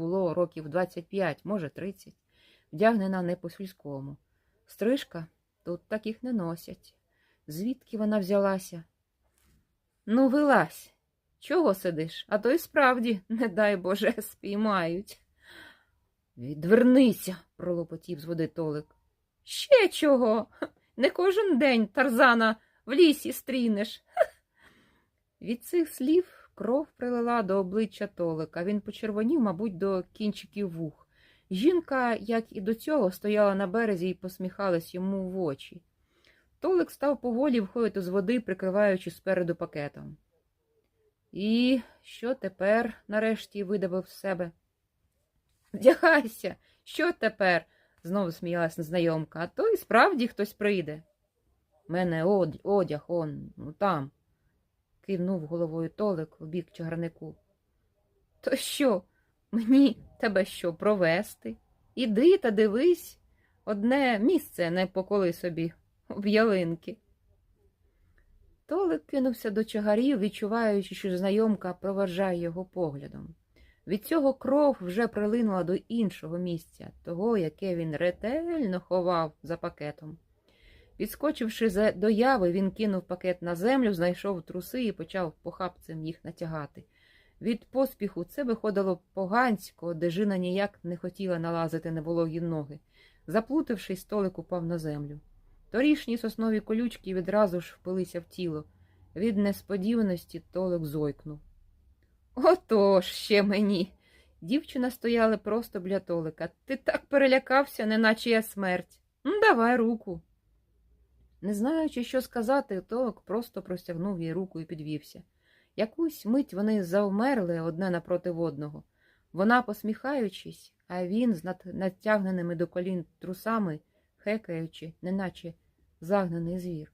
було років 25, може 30, вдягнена не по-сільському. Стрижка тут таких не носять. Звідки вона взялася? Ну, вилазь. Чого сидиш? А то й справді, не дай Боже, спіймають. Відвернися, пролопотів з води Толик. Ще чого? Не кожен день тарзана в лісі стрінеш. Від цих слів кров прилила до обличчя Толика. Він почервонів, мабуть, до кінчиків вух. Жінка, як і до цього, стояла на березі і посміхалась йому в очі. Толик став поволі входити з води, прикриваючи спереду пакетом. І що тепер, нарешті, видавив з себе. Вдягайся, що тепер? знову сміялась незнайомка, а то і справді хтось прийде. Мене одяг он, ну там, кивнув головою Толик в бік чагарнику. То що, мені тебе що, провести? Іди та дивись, одне місце не поколи собі в ялинки. Толик кинувся до чагарів, відчуваючи, що знайомка проважає його поглядом. Від цього кров вже прилинула до іншого місця, того, яке він ретельно ховав за пакетом. Підскочивши за- до яви, він кинув пакет на землю, знайшов труси і почав похапцем їх натягати. Від поспіху це виходило погансько, де жина ніяк не хотіла налазити на вологі ноги. Заплутавшись, столик упав на землю. Торішні соснові колючки відразу ж впилися в тіло. Від несподіваності Толик зойкнув. Отож ще мені. Дівчина стояла просто біля Толика. Ти так перелякався, неначе я смерть. Давай руку. Не знаючи, що сказати, Толок просто простягнув їй руку і підвівся. Якусь мить вони завмерли одне напроти одного. Вона посміхаючись, а він з над- натягненими до колін трусами, хекаючи, неначе загнаний звір.